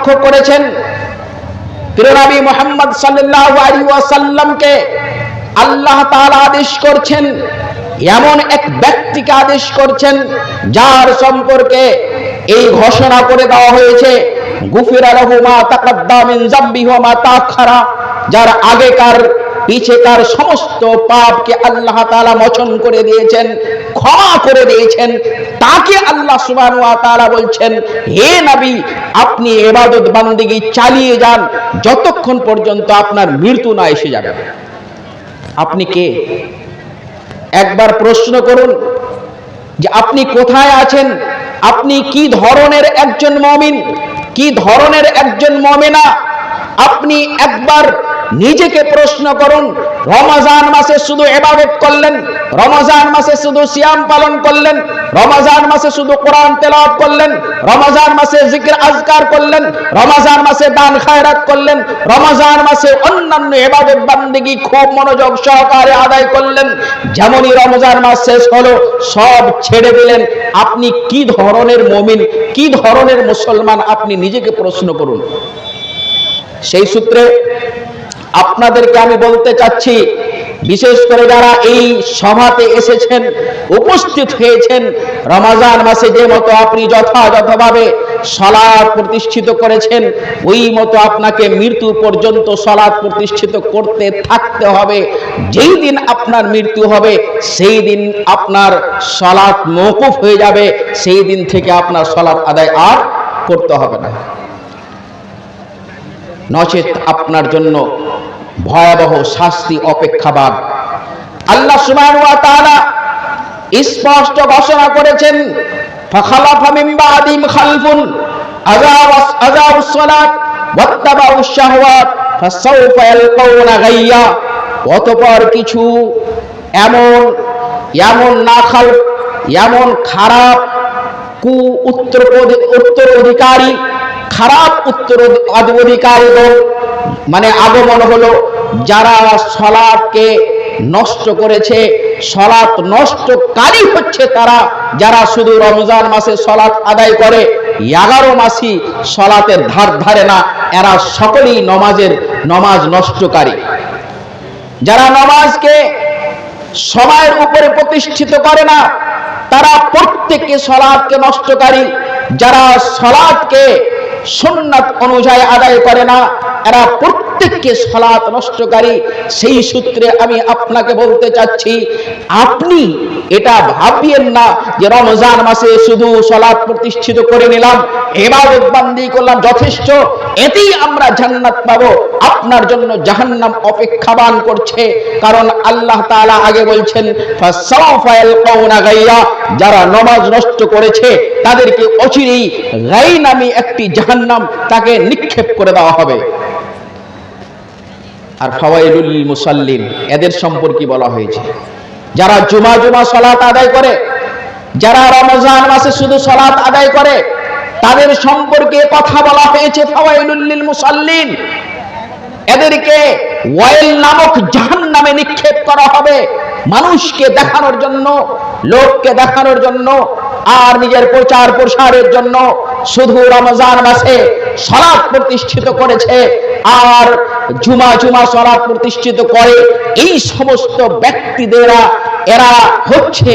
লক্ষ্য করেছেন প্রিয়নবী মোহাম্মদ ওয়াসাল্লামকে আল্লাহ আদেশ করছেন, এমন এক ব্যক্তিকে আদেশ করছেন যার সম্পর্কে এই ঘোষণা করে দেওয়া হয়েছে, গুফিরা রহুমা মা তাকাদ্দাম মিন যামবিহি ওয়া মা যার আগেকার পিছেকার সমস্ত পাপকে আল্লাহ তালা মোচন করে দিয়েছেন, ক্ষমা করে দিয়েছেন। তাকে আল্লাহ ওয়া বলছেন, হে নবী, আপনি ইবাদত বান্দিগি চালিয়ে যান, যতক্ষণ পর্যন্ত আপনার মৃত্যু না এসে যাবে। আপনি কে? একবার প্রশ্ন করুন যে আপনি কোথায় আছেন? আপনি কি ধরনের একজন মমিন? কি ধরনের একজন মমেনা? আপনি একবার নিজেকে প্রশ্ন করুন, রমজান মাসে শুধু এবাদত করলেন, রমজান মাসে শুধু সিয়াম পালন করলেন, রমজান মাসে শুধু কোরআন তেলাওয়াত করলেন, রমজান মাসে জিকির আজকার করলেন, রমজান মাসে দান খায়রাত করলেন, রমজান মাসে অন্যান্য ইবাদত বান্দিগি খুব মনোযোগ সহকারে আদায় করলেন। যেমনই রমজান মাস শেষ হলো, সব ছেড়ে দিলেন। আপনি কি ধরনের মমিন, কি ধরনের মুসলমান, আপনি নিজেকে প্রশ্ন করুন। সেই সূত্রে আপনাদেরকে আমি বলতে চাচ্ছি, বিশেষ করে যারা এই সভাতে এসেছেন, উপস্থিত হয়েছেন, রমাজান মাসে যে মতো আপনি যথাযথভাবে সলাদ প্রতিষ্ঠিত করেছেন, ওই মতো আপনাকে মৃত্যু পর্যন্ত সলাদ প্রতিষ্ঠিত করতে থাকতে হবে। যেই দিন আপনার মৃত্যু হবে, সেই দিন আপনার সলাৎ মৌকুফ হয়ে যাবে, সেই দিন থেকে আপনার সলাৎ আদায় আর করতে হবে না। নচেত আপনার জন্য ভয়াবহ শাস্তি, অপেক্ষাবাদ। আল্লাহ তাআলা স্পষ্ট ঘোষণা করেছেন খালফুন অতঃপর কিছু এমন এমন না খাল এমন খারাপ কু উত্তর উত্তর অধিকারী, খারাপ উত্তর অধিকারীগণ মানে আগমন হলো, যারা সলাৎকে নষ্ট করেছে সলাৎ নষ্টকারী হচ্ছে তারা, যারা শুধু রমজান মাসে সলাৎ আদায় করে, এগারো মাসই সলাতের ধার ধারে না, এরা সকলেই নমাজের নমাজ নষ্টকারী। যারা নমাজকে সময়ের উপরে প্রতিষ্ঠিত করে না, তারা প্রত্যেককে সলাদকে নষ্টকারী। যারা সলাদকে সুন্নাত অনুযায়ী আদায় করে না এরা প্রত্যেককে সলাৎ নষ্টকারী। সেই সূত্রে আমি আপনাকে বলতে চাচ্ছি, আপনি এটা ভাবিয়েন না যে রমজান মাসে শুধু সলাৎ প্রতিষ্ঠিত করে নিলাম, এবাদত বান্দি করলাম যথেষ্ট, এতেই আমরা জান্নাত পাবো। আপনার জন্য জাহান্নাম অপেক্ষাবান করছে, কারণ আল্লাহ তাআলা আগে বলছেন যারা নমাজ নষ্ট করেছে, তাদেরকে অচিরেই গাই নামে একটি জাহান্নাম তাকে নিক্ষেপ করে দেওয়া হবে। আর ফাওয়াইলুল মুসাল্লিন, এদের সম্পর্কে বলা হয়েছে। যারা জুমা জুমা সলাত আদায় করে, যারা রমজান মাসে শুধু সলাত আদায় করে, তাদের সম্পর্কে কথা বলা হয়েছে ফাওয়াইলুল মুসাল্লিন। এদেরকে ওয়াইল নামক জাহান নামে নিক্ষেপ করা হবে। মানুষকে দেখানোর জন্য, লোককে দেখানোর জন্য আর নিজের প্রচার প্রসারের জন্য শুধু রমজান মাসে সলাৎ প্রতিষ্ঠিত করেছে আর জুমা জুমা সলাৎ প্রতিষ্ঠিত করে এই সমস্ত ব্যক্তিদেরা, এরা হচ্ছে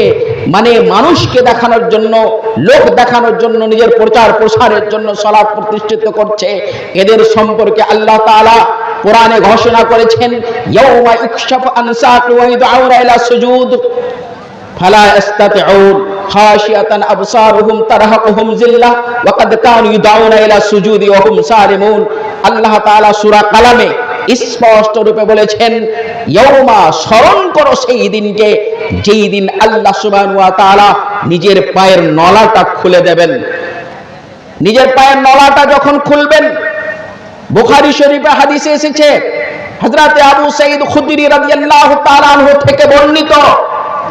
মানে মানুষকে দেখানোর জন্য, লোক দেখানোর জন্য, নিজের প্রচার প্রসারের জন্য সলাৎ প্রতিষ্ঠিত করছে। এদের সম্পর্কে আল্লাহ তাআলা কোরআনে ঘোষণা করেছেন, ইয়াউমা ইকশাফু আনসাক ওয়া ইদআউনা ইলা সুজুদ, ফালা ইস্তাতিউন খাশিয়াতান আবসারুহুম তারহাকুহুম কানু ইদআউনা ইলা সুজুদি ওয়া হুম আল্লাহ তাআলা সূরা স্পষ্ট রূপে বলেছেন ইয়ৌমা স্মরণ করো সেই দিনকে যেই দিন আল্লাহ সুবহানাহু ওয়া তাআলা নিজের পায়ের নলাটা খুলে দেবেন। নিজের পায়ের নলাটা যখন খুলবেন, বুখারী শরীফে হাদিসে এসেছে, হযরতে আবু সাঈদ খুদরি রাদিয়াল্লাহু তাআলা থেকে বর্ণিত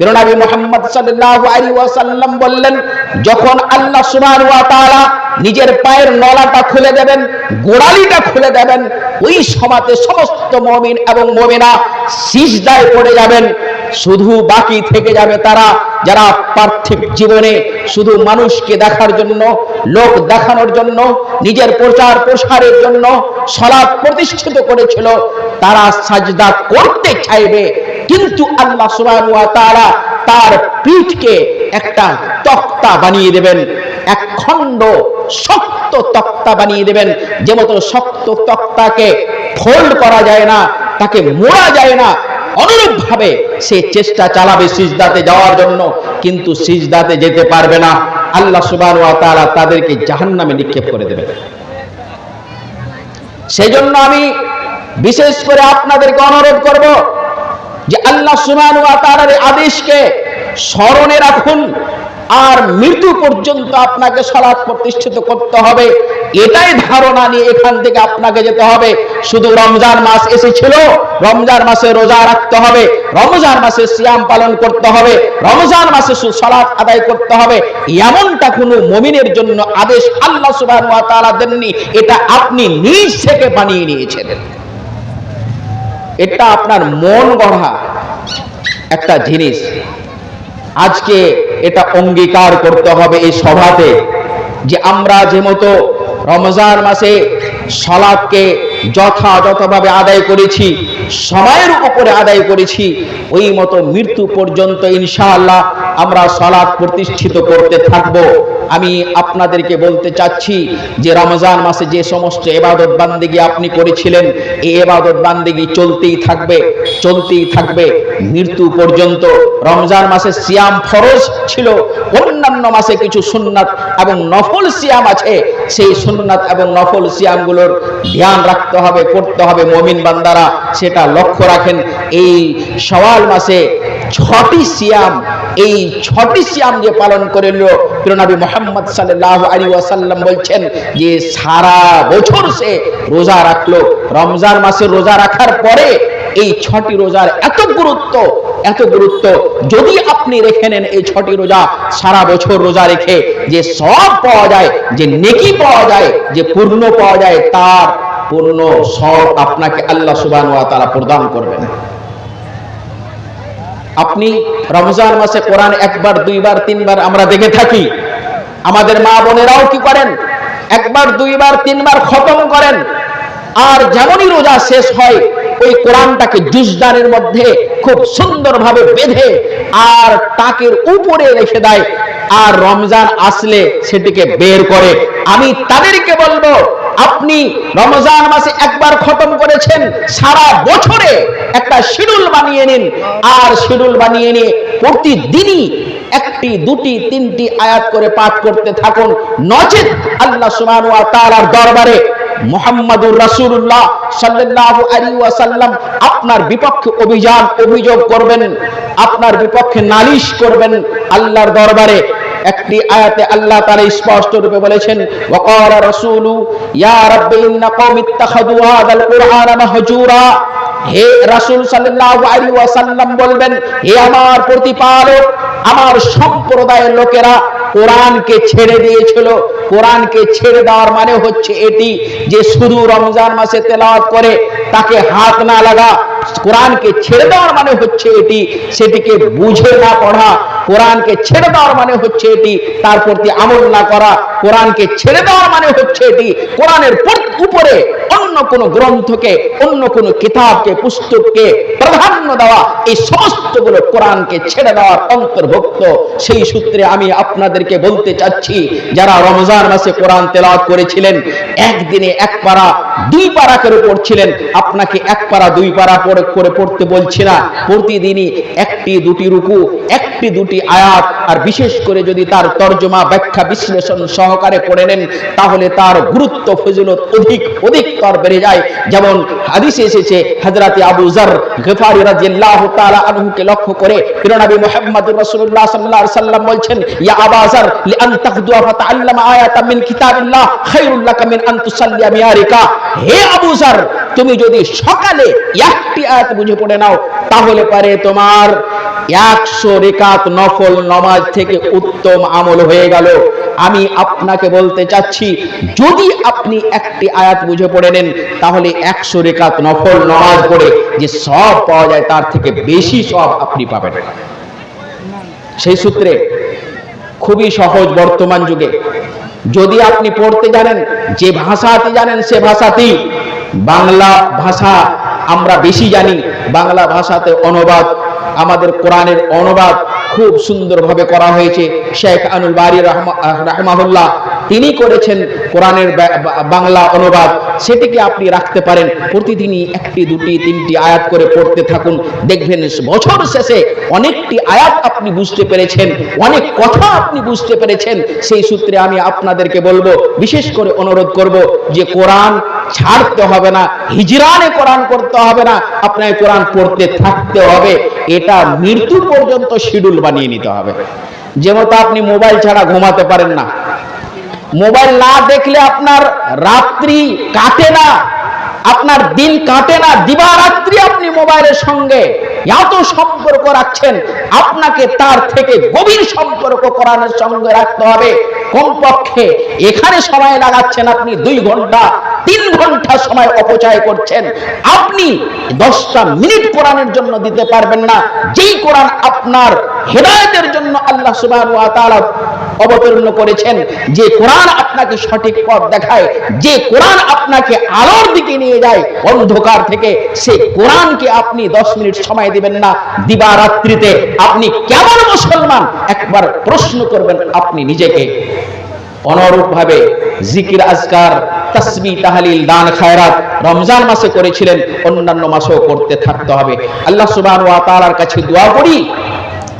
নবী মুহাম্মদ সাল্লাল্লাহু আলাইহি ওয়াসাল্লাম বললেন, যখন আল্লাহ সুবহানাহু ওয়া তাআলা নিজের পায়ের নলাটা খুলে দেবেন, গোড়ালিটা খুলে দেবেন, ওই সমাতে সমস্ত মুমিন এবং মুমিনা সিজদায় পড়ে যাবেন। শুধু বাকি থেকে যাবে তারা যারা পার্থিব জীবনে শুধু মানুষকে দেখার জন্য, লোক দেখানোর জন্য, নিজের প্রচার প্রসারের জন্য সলাপ প্রতিষ্ঠিত করেছিল, তারা সাজদা করতে চাইবে। কিন্তু আল্লাহ সুবহানাহু তার পিঠকে একটা তক্তা বানিয়ে দেবেন এক খণ্ড শক্ত তক্তা বানিয়ে দেবেন। যে মতো শক্ত তক্তাকে ফোল্ড করা যায় না, তাকে মোড়া যায় না। অনুরূপ ভাবে সে চেষ্টা চালাবে সিজদাতে যাওয়ার জন্য, কিন্তু সিজদাতে যেতে পারবে না। আল্লাহ সুবাহ তাআলা তাদেরকে জাহান্নামে নিক্ষেপ করে দেবে সেজন্য আমি বিশেষ করে আপনাদেরকে অনুরোধ করব যে আল্লাহ সুবাহ এই আদেশকে স্মরণে রাখুন আর মৃত্যু পর্যন্ত আপনাকে সলাৎ প্রতিষ্ঠিত করতে হবে। এটাই ধারণা নিয়ে এখান থেকে আপনাকে যেতে হবে। শুধু রমজান মাস এসেছিল, রমজান মাসে রোজা রাখতে হবে, রমজান মাসে সিয়াম পালন করতে হবে, রমজান মাসে সলাৎ আদায় করতে হবে। এমনটা কোনো মমিনের জন্য আদেশ আল্লাহ ওয়া দেননি, এটা আপনি নিজ থেকে বানিয়ে নিয়েছেন এটা আপনার মন গড়া একটা জিনিস। আজকে এটা অঙ্গীকার করতে হবে এই সভাতে যে আমরা যে মতো রমজান মাসে সলাদকে যথাযথভাবে আদায় করেছি, সময়ের উপরে আদায় করেছি, ওই মতো মৃত্যু পর্যন্ত ইনশাআল্লাহ আমরা সলাদ প্রতিষ্ঠিত করতে থাকব। আমি আপনাদেরকে বলতে চাচ্ছি যে রমজান মাসে যে সমস্ত এবাদত বান্দিগি আপনি করেছিলেন, এই এবাদত বান্দিগি চলতেই থাকবে চলতেই থাকবে। মৃত্যু পর্যন্ত রমজান মাসে সিয়াম ফরজ ছিল, অন্যান্য মাসে কিছু সুন্নাত এবং নফল সিয়াম আছে, সেই সুন্নাত এবং নফল সিয়ামগুলোর ধ্যান রাখতে হবে করতে হবে। মমিন বান্দারা সেটা লক্ষ্য রাখেন। এই সওয়াল মাসে ছটি সিয়াম, এই ছটি সিয়াম যে পালন করিল নবী মোহাম্মদ সাল্লাল্লাহু আলাইহি ওয়াসাল্লাম বলছেন যে সারা বছর সে রোজা রাখল। রমজান মাসে রোজা রাখার পরে এই ছটি রোজার এত গুরুত্ব এত গুরুত্ব, যদি আপনি রেখে নেন এই ছটি রোজা, সারা বছর রোজা রেখে যে সব পাওয়া যায়, যে নেকি পাওয়া যায়, যে পূর্ণ পাওয়া যায়, তার পূর্ণ সব আপনাকে আল্লাহ তাআলা প্রদান করবেন। আপনি রমজান মাসে কোরআন একবার, দুইবার, তিনবার আমরা দেখে থাকি। আমাদের মা বোনেরাও কি করেন? একবার, দুইবার, তিনবার খতম করেন। আর যেমনই রোজা শেষ হয়, ওই কোরআনটাকে জুসদানের মধ্যে খুব সুন্দরভাবে বেঁধে আর টাকের উপরে রেখে দেয়। আর রমজান আসলে সেটিকে বের করে। আমি তাদেরকে বলব আপনি রমজান মাসে একবার খতম করেছেন, সারা বছরে একটা শিডিউল বানিয়ে নিন। আর শিডিউল বানিয়ে নিয়ে প্রতিদিনই একটি, দুটি, তিনটি আয়াত করে পাঠ করতে থাকুন। নচেত আল্লাহ ওয়া তাআলার দরবারে মোহাম্মদুর রাসূলুল্লাহ সাল্লাল্লাহু আলাইহি ওয়াসাল্লাম আপনার বিপক্ষে অভিযান, অভিযোগ করবেন, আপনার বিপক্ষে নালিশ করবেন আল্লাহর দরবারে। একটি আয়াতে আল্লাহ তাআলা স্পষ্ট রূপে বলেছেন, ওয়াকালা রাসূলু, ইয়া রাব্বি ইন্না কওমি ইত্তাখাযু হাযাল মাহজুরা। হে রাসূল সাল্লাল্লাহু আলাইহি ওয়াসাল্লাম বলবেন, হে আমার প্রতিপালক, আমার সম্প্রদায়ের লোকেরা কোরআনকে ছেড়ে দিয়েছিল। কোরআনকে ছেড়ে দেওয়ার মানে হচ্ছে এটি যে শুধু রমজান মাসে তেলাওয়াত করে, তাকে হাত না লাগা কোরআনকে ছেড়ে দেওয়ার মানে হচ্ছে এটি, সেটিকে বুঝে না পড়া। কোরআনকে ছেড়ে দেওয়ার মানে হচ্ছে এটি, তার প্রতি আমল না করা। কোরআনকে ছেড়ে দেওয়ার মানে হচ্ছে এটি, কোরআনের উপরে অন্য কোন গ্রন্থকে, অন্য কোন কিতাবকে, পুস্তককে প্রাধান্য দেওয়া, এই সমস্তগুলো কোরআনকে ছেড়ে দেওয়ার অন্তর্ভুক্ত। সেই সূত্রে আমি আপনাদেরকে বলতে চাচ্ছি, যারা রমজান মাসে কোরআন তেলাওয়াত করেছিলেন, একদিনে এক পারা, দুই পারা করে পড়ছিলেন। আপনাকে এক পারা, দুই পারা পড়ে করে পড়তে বলছি না। প্রতিদিনই একটি, দুটি রুকু, একটি, দুটি আয়াত, আর বিশেষ করে যদি তার তর্জমা, ব্যাখ্যা, বিশ্লেষণ সহকারে পড়ে নেন, তাহলে তার গুরুত্ব, ফজিলত অধিক অধিকতর বেড়ে যায়। যেমন হাদিসে এসেছে, হযরত আবু যর গফারি রাদিয়াল্লাহু তাআলা আনহুকে লক্ষ্য করে প্রিয়নবী মুহাম্মদুর রাসূলুল্লাহ সাল্লাল্লাহু আলাইহি সাল্লাম বলছেন, ইয়া আবা যর লিআন তাখদুয়া ফাতাআল্লামা আয়াতাম মিন কিতাবিল্লাহ খায়রুল লাকা মিন আন তুসাল্লিয়া মিয়ারিকা। হে আবু যর তুমি যদি সকালে একটি আয়াত বুঝে পড়ে নাও, তাহলে পারে তোমার একশো রেকাত নফল নমাজ থেকে উত্তম আমল হয়ে গেল। আমি আপনাকে বলতে চাচ্ছি, যদি আপনি একটি আয়াত বুঝে পড়ে নেন, তাহলে একশো রেকাত নফল নমাজ পড়ে যে সব পাওয়া যায় তার থেকে বেশি সব আপনি পাবেন। সেই সূত্রে খুবই সহজ বর্তমান যুগে। যদি আপনি পড়তে জানেন, যে ভাষাতে জানেন সে ভাষাতেই বাংলা ভাষা আমরা বেশি জানি। বাংলা ভাষাতে অনুবাদ, আমাদের কোরআনের অনুবাদ খুব সুন্দরভাবে করা হয়েছে। শেখ আনুল বারি রাহমাহুল্লাহ, তিনি করেছেন কোরআনের বাংলা অনুবাদ। সেটিকে আপনি রাখতে পারেন। প্রতিদিনই একটি, দুটি, তিনটি আয়াত করে পড়তে থাকুন। দেখবেন বছর শেষে অনেকটি আয়াত আপনি বুঝতে পেরেছেন। অনেক কথা আপনি বুঝতে পেরেছেন। সেই সূত্রে আমি আপনাদেরকে বলব, বিশেষ করে অনুরোধ করব যে কোরআন ছাড়তে হবে না, হিজরানে কোরআন করতে হবে না, আপনাকে কোরআন পড়তে থাকতে হবে। এটা মৃত্যু পর্যন্ত শিডিউল বানিয়ে নিতে হবে। যেমন আপনি মোবাইল ছাড়া ঘুমাতে পারেন না। মোবাইল না দেখলে আপনার রাত্রি কাটে না, আপনার দিন কাটে না, দিবারাত্রি আপনি মোবাইলের সঙ্গে এত সম্পর্ক রাখছেন, আপনাকে তার থেকে গভীর সম্পর্ক কোরআনের সঙ্গে রাখতে হবে। কমপক্ষে এখানে সময় লাগাচ্ছেন আপনি দুই ঘণ্টা তিন ঘণ্টা সময় অপচয় করছেন। আপনি দশটা মিনিট কোরআনের জন্য দিতে পারবেন না। যেই কোরআন আপনার হেদায়তের জন্য আল্লাহ তাআলা অবতীর্ণ করেছেন, যে কোরআন আপনাকে সঠিক পথ দেখায়, যে কোরআন আপনাকে আলোর দিকে নিয়ে যায়, অন্ধকার থেকে সেই কোরআনকে আপনি দশ মিনিট সময় দিবেন না। দিবারাত্রিতে আপনি কেমন মুসলমান? একবার প্রশ্ন করবেন, আপনি নিজেকে। অনুরূপ ভাবে জিকির আজকার দান, খায়রাত রমজান মাসে করেছিলেন, অন্যান্য মাসেও করতে থাকতে হবে। আল্লাহ তাআলার কাছে দোয়া করি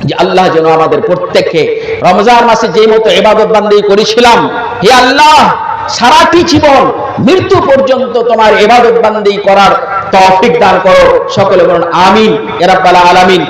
যে আল্লাহ যেন আমাদের প্রত্যেককে রমজান মাসে যে মতো ইবাদত বান্দি করেছিলাম, হে আল্লাহ, সারাটি জীবন মৃত্যু পর্যন্ত তোমার ইবাদত বান্দি করার তৌফিক দান করো। সকলে বলুন, আমিন এ রাব্বাল আলামিন।